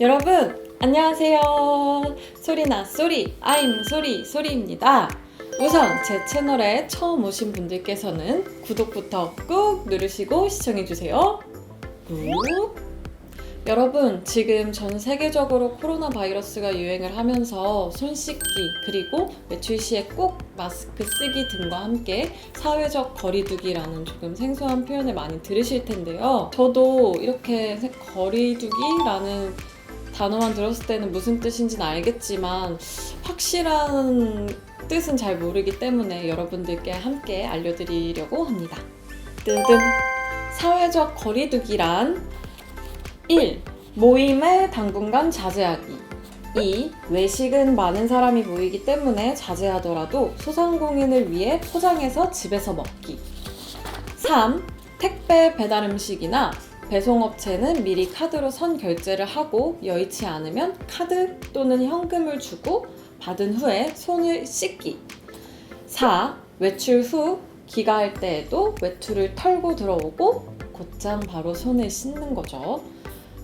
여러분 안녕하세요. 소리나 소리 아임 소리 소리입니다. 우선 제 채널에 처음 오신 분들께서는 구독부터 꾹 누르시고 시청해주세요. 꾹. 여러분 지금 전 세계적으로 코로나 바이러스가 유행을 하면서 손 씻기 그리고 외출 시에 꼭 마스크 쓰기 등과 함께 사회적 거리두기라는 조금 생소한 표현을 많이 들으실 텐데요. 저도 이렇게 세- 거리두기라는 단어만 들었을 때는 무슨 뜻인지는 알겠지만 확실한 뜻은 잘 모르기 때문에 여러분들께 함께 알려드리려고 합니다. 뜨듬 사회적 거리두기란 1. 모임을 당분간 자제하기 2. 외식은 많은 사람이 모이기 때문에 자제하더라도 소상공인을 위해 포장해서 집에서 먹기 3. 택배 배달 음식이나 배송업체는 미리 카드로 선 결제를 하고 여의치 않으면 카드 또는 현금을 주고 받은 후에 손을 씻기. 4. 외출 후 귀가할 때에도 외투를 털고 들어오고 곧장 바로 손을 씻는 거죠.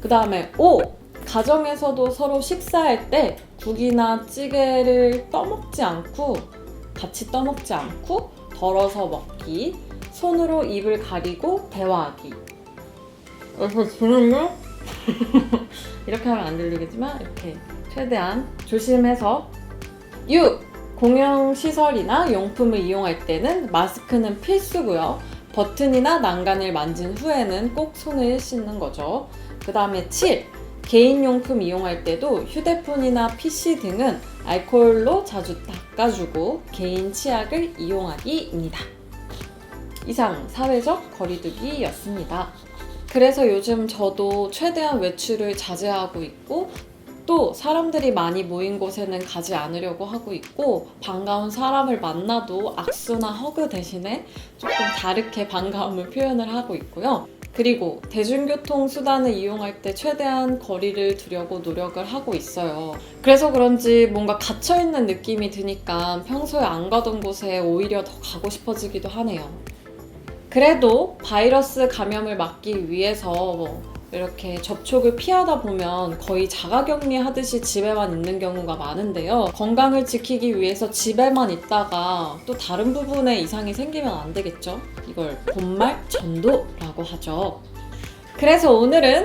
그 다음에 5. 가정에서도 서로 식사할 때 국이나 찌개를 떠먹지 않고 같이 떠먹지 않고 덜어서 먹기. 손으로 입을 가리고 대화하기. 그래서 지금은 이렇게 하면 안 들리겠지만 이렇게 최대한 조심해서 6. 공용 시설이나 용품을 이용할 때는 마스크는 필수고요. 버튼이나 난간을 만진 후에는 꼭 손을 씻는 거죠. 그 다음에 7. 개인용품 이용할 때도 휴대폰이나 PC 등은 알코올로 자주 닦아주고 개인 치약을 이용하기입니다. 이상 사회적 거리두기였습니다. 그래서 요즘 저도 최대한 외출을 자제하고 있고 또 사람들이 많이 모인 곳에는 가지 않으려고 하고 있고 반가운 사람을 만나도 악수나 허그 대신에 조금 다르게 반가움을 표현을 하고 있고요. 그리고 대중교통 수단을 이용할 때 최대한 거리를 두려고 노력을 하고 있어요. 그래서 그런지 뭔가 갇혀있는 느낌이 드니까 평소에 안 가던 곳에 오히려 더 가고 싶어지기도 하네요. 그래도 바이러스 감염을 막기 위해서 뭐 이렇게 접촉을 피하다 보면 거의 자가 격리 하듯이 집에만 있는 경우가 많은데요. 건강을 지키기 위해서 집에만 있다가 또 다른 부분에 이상이 생기면 안 되겠죠? 이걸 본말 전도라고 하죠. 그래서 오늘은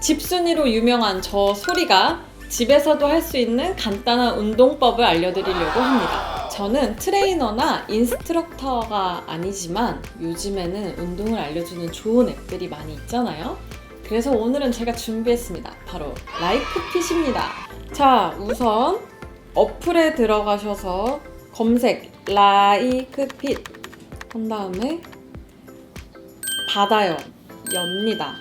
집순이로 유명한 저 소리가 집에서도 할 수 있는 간단한 운동법을 알려드리려고 합니다. 저는 트레이너나 인스트럭터가 아니지만 요즘에는 운동을 알려주는 좋은 앱들이 많이 있잖아요. 그래서 오늘은 제가 준비했습니다. 바로 라이크핏입니다. 자, 우선 어플에 들어가셔서 검색 라이크핏 한 다음에 받아요. 엽니다.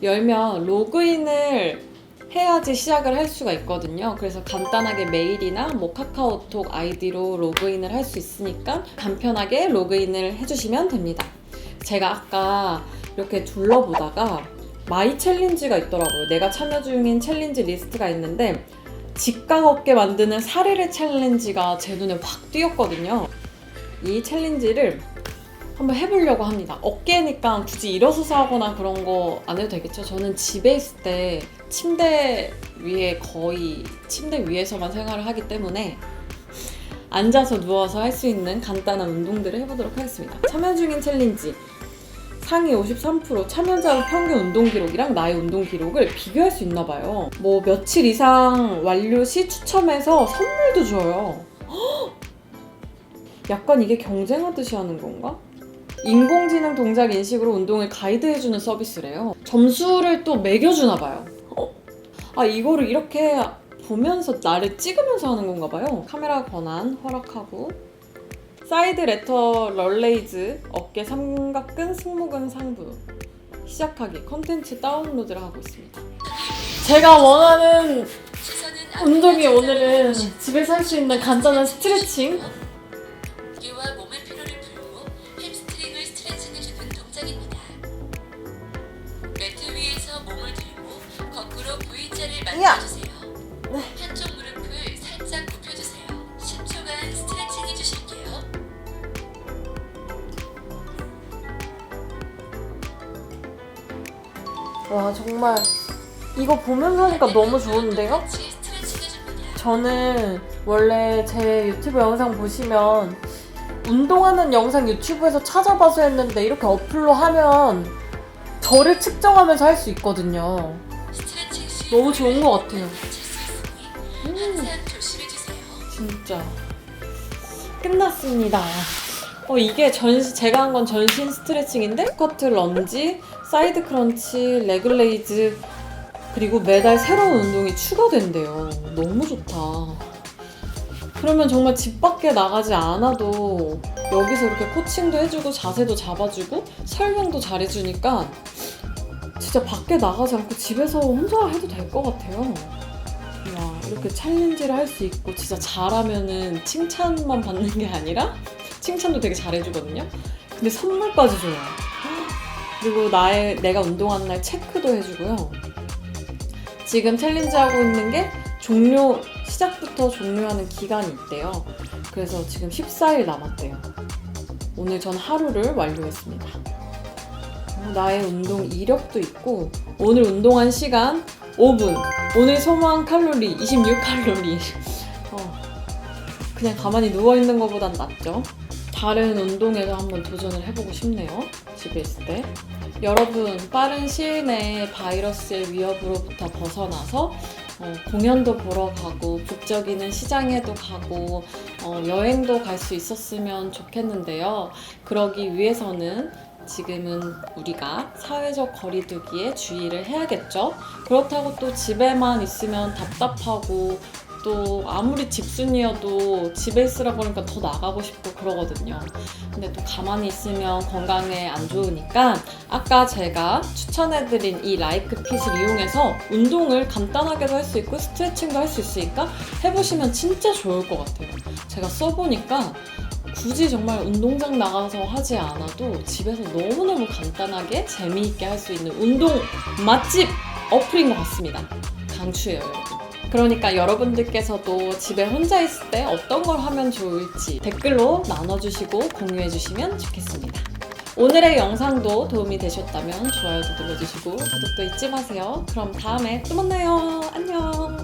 열면 로그인을 해야지 시작을 할 수가 있거든요. 그래서 간단하게 메일이나 뭐 카카오톡 아이디로 로그인을 할 수 있으니까 간편하게 로그인을 해주시면 됩니다. 제가 아까 이렇게 둘러보다가 마이 챌린지가 있더라고요. 내가 참여 중인 챌린지 리스트가 있는데 직각 어깨 만드는 사르르 챌린지가 제 눈에 확 띄었거든요. 이 챌린지를 한번 해보려고 합니다. 어깨니까 굳이 일어서서 하거나 그런 거 안 해도 되겠죠? 저는 집에 있을 때 침대 위에 거의 침대 위에서만 생활을 하기 때문에 앉아서 누워서 할 수 있는 간단한 운동들을 해보도록 하겠습니다. 참여 중인 챌린지 상위 53% 참여자 평균 운동 기록이랑 나의 운동 기록을 비교할 수 있나 봐요. 뭐 며칠 이상 완료 시 추첨해서 선물도 줘요. 헉! 약간 이게 경쟁하듯이 하는 건가? 인공지능 동작 인식으로 운동을 가이드해주는 서비스래요. 점수를 또 매겨주나 봐요. 어? 아 이거를 이렇게 보면서 나를 찍으면서 하는 건가 봐요. 카메라 권한 허락하고 사이드 레터 럴레이즈 어깨 삼각근 승모근 상부 시작하기 컨텐츠 다운로드를 하고 있습니다. 제가 원하는 운동이 오늘은 집에서 할 수 있는 간단한 스트레칭 V자를 야! 만들어주세요. 한쪽 무릎을 살짝 굽혀주세요. 10초간 스트레칭 해주실게요. 와 정말 이거 보면서 하니까 너무 좋은데요? 같이 스트레칭 해줍니다. 저는 원래 제 유튜브 영상 보시면 운동하는 영상 유튜브에서 찾아봐서 했는데 이렇게 어플로 하면 저를 측정하면서 할 수 있거든요. 너무 좋은 것 같아요. 음. 진짜 끝났습니다. 어 이게 전신 제가 한 건 전신 스트레칭인데 스쿼트, 런지, 사이드 크런치, 레글레이즈 그리고 매달 새로운 운동이 추가된대요. 너무 좋다. 그러면 정말 집 밖에 나가지 않아도 여기서 이렇게 코칭도 해주고 자세도 잡아주고 설명도 잘해주니까 진짜 밖에 나가지 않고 집에서 혼자 해도 될 것 같아요. 와 이렇게 챌린지를 할 수 있고 진짜 잘하면은 칭찬만 받는 게 아니라 칭찬도 되게 잘해주거든요. 근데 선물까지 줘요. 그리고 나의 내가 운동하는 날 체크도 해주고요. 지금 챌린지 하고 있는 게 종료 시작부터 종료하는 기간이 있대요. 그래서 지금 14일 남았대요. 오늘 전 하루를 완료했습니다. 어, 나의 운동 이력도 있고 오늘 운동한 시간 5분. 오늘 소모한 칼로리 26칼로리. 어, 그냥 가만히 누워있는 것보단 낫죠. 다른 운동에도 한번 도전을 해보고 싶네요 집에 있을 때. 여러분 빠른 시일 내에 바이러스의 위협으로부터 벗어나서 어, 공연도 보러 가고 북적이는 시장에도 가고 어, 여행도 갈 수 있었으면 좋겠는데요. 그러기 위해서는 지금은 우리가 사회적 거리두기에 주의를 해야겠죠. 그렇다고 또 집에만 있으면 답답하고 또 아무리 집순이어도 집에 있으라 그러니까 더 나가고 싶고 그러거든요. 근데 또 가만히 있으면 건강에 안 좋으니까 아까 제가 추천해드린 이 라이크 핏을 이용해서 운동을 간단하게도 할 수 있고 스트레칭도 할 수 있으니까 해보시면 진짜 좋을 것 같아요. 제가 써보니까 굳이 정말 운동장 나가서 하지 않아도 집에서 너무너무 간단하게 재미있게 할 수 있는 운동 맛집 어플인 것 같습니다. 강추해요, 여러분. 그러니까 여러분들께서도 집에 혼자 있을 때 어떤 걸 하면 좋을지 댓글로 나눠주시고 공유해주시면 좋겠습니다. 오늘의 영상도 도움이 되셨다면 좋아요도 눌러주시고 구독도 잊지 마세요. 그럼 다음에 또 만나요. 안녕.